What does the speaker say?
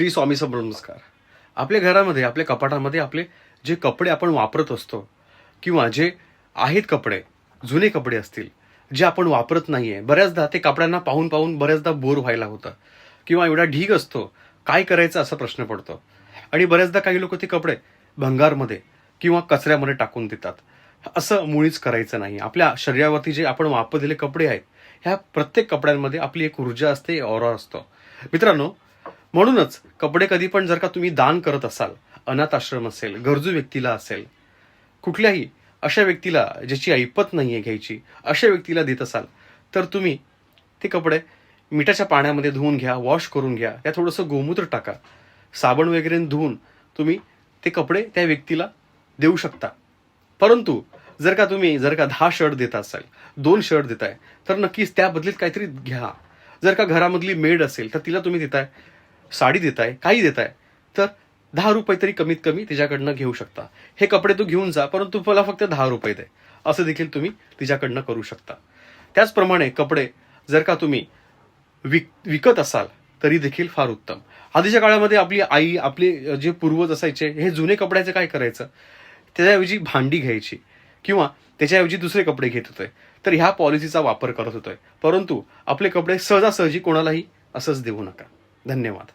श्री स्वामी नमस्कार आपल्या घरामध्ये आपल्या कपाटामध्ये आपले जे कपडे आपण वापरत असतो किंवा जे आहेत कपडे जुने कपडे असतील जे आपण वापरत नाहीये बऱ्याचदा ते कपड्यांना पाहून पाहून बऱ्याचदा बोर व्हायला होतं किंवा एवढा ढीग असतो काय करायचं असा प्रश्न पडतो. आणि बऱ्याचदा काही लोक ते कपडे भंगारमध्ये किंवा कचऱ्यामध्ये टाकून देतात. असं मुळीच करायचं नाही. आपल्या शरीरावरती जे आपण वापरलेले कपडे आहेत ह्या प्रत्येक कपड्यांमध्ये आपली एक ऊर्जा असते ऑरा असतो. मित्रांनो म्हणूनच कपडे कधी पण जर का तुम्ही दान करत असाल अनाथ आश्रम असेल गरजू व्यक्तीला असेल कुठल्याही अशा व्यक्तीला ज्याची ऐपत नाही आहे घ्यायची अशा व्यक्तीला देत असाल तर तुम्ही ते कपडे मिठाच्या पाण्यामध्ये धुवून घ्या वॉश करून घ्या या थोडंसं गोमूत्र टाका साबण वगैरे धुवून तुम्ही ते कपडे त्या व्यक्तीला देऊ शकता. परंतु जर का तुम्ही जर का दहा शर्ट देत असाल दोन शर्ट देताय तर नक्कीच त्या बदलीत काहीतरी घ्या. जर का घरामधली मेड असेल तर तिला तुम्ही देताय साडी देताय काही देताय तर दहा रुपये तरी कमीत कमी तिच्याकडनं घेऊ शकता. हे कपडे तू घेऊन जा परंतु मला फक्त दहा रुपये दे. असं देखील तुम्ही तिच्याकडनं करू शकता. त्याचप्रमाणे कपडे जर का तुम्ही विक विकत असाल तरी देखील फार उत्तम. आधीच्या काळामध्ये आपली आई आपले जे पूर्वज असायचे हे जुने कपड्याचे काय करायचं? त्याच्याऐवजी भांडी घ्यायची. किंवा त्याच्याऐवजी दुसरे कपडे घेत होते. तर ह्या पॉलिसीचा वापर करत होतोय परंतु आपले कपडे सहजासहजी कोणालाही असंच देऊ नका. धन्यवाद.